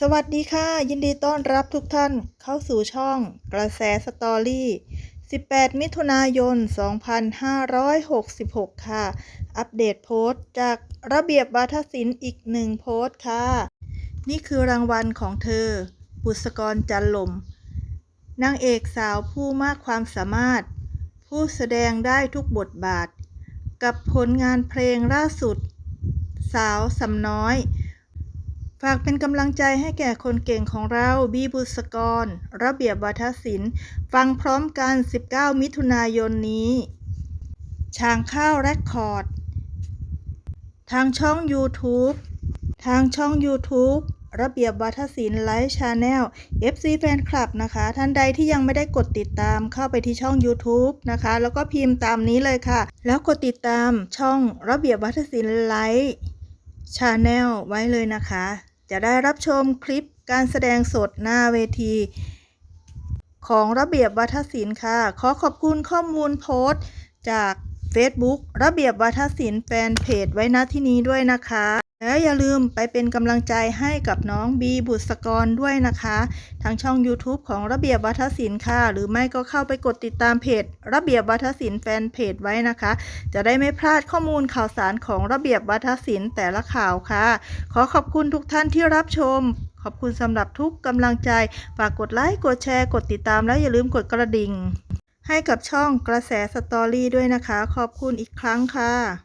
สวัสดีค่ะ ยินดีต้อนรับทุกท่านเข้าสู่ช่องกระแสสตอรี่ 18 มิถุนายน 2566 ค่ะ อัปเดตโพสต์จากระเบียบวาทศิลป์อีกหนึ่งโพสต์ค่ะ นี่คือรางวัลของเธอ บุษกรจันลมนางเอกสาวผู้มากความสามารถ ผู้แสดงได้ทุกบทบาท กับผลงานเพลงล่าสุด สาวสำน้อย ฝากเป็นกำลังใจให้แก่คนเก่งของเรา บีบุษกร ระเบียบวัฒศิลป์ ฟังพร้อมกัน 19 มิถุนายนนี้ ช้างข้าวแรคคอร์ด ทางช่อง YouTube ทางช่อง YouTube ระเบียบวัฒศิลป์ไลฟ์ชาแนล FC แฟนคลับนะคะ ท่านใดที่ยังไม่ได้กดติดตามเข้าไปที่ช่อง YouTube นะคะ แล้วก็พิมพ์ตามนี้เลยค่ะ แล้วกดติดตามช่องระเบียบวัฒศิลป์ไลฟ์ชาแนลไว้เลยนะคะ จะได้รับชมคลิปการแสดงสดหน้าเวที ของระเบียบวัฒศิลป์ค่ะ ขอขอบคุณข้อมูลโพสต์ จาก Facebook ระเบียบวัฒศิลป์แฟนเพจไว้ณที่นี้ด้วยนะคะ และอย่าลืมไปเป็นกำลังใจให้กับน้องบีบุษกรด้วยนะคะ ทางช่อง YouTube ของระเบียบวัฒศิลป์ค่ะ หรือไม่ก็เข้าไปกดติดตามเพจ ระเบียบวัฒศิลป์แฟนเพจไว้นะคะ จะได้ไม่พลาดข้อมูลข่าวสารของระเบียบวัฒศิลป์แต่ละข่าวค่ะ ขอขอบคุณทุกท่านที่รับชม ขอบคุณสำหรับทุกกำลังใจ ฝากกดไลค์ กดแชร์ กดติดตามแล้วอย่าลืมกดกระดิ่ง ให้กับช่องกระแสสตอรี่ด้วยนะคะ ขอบคุณอีกครั้งค่ะ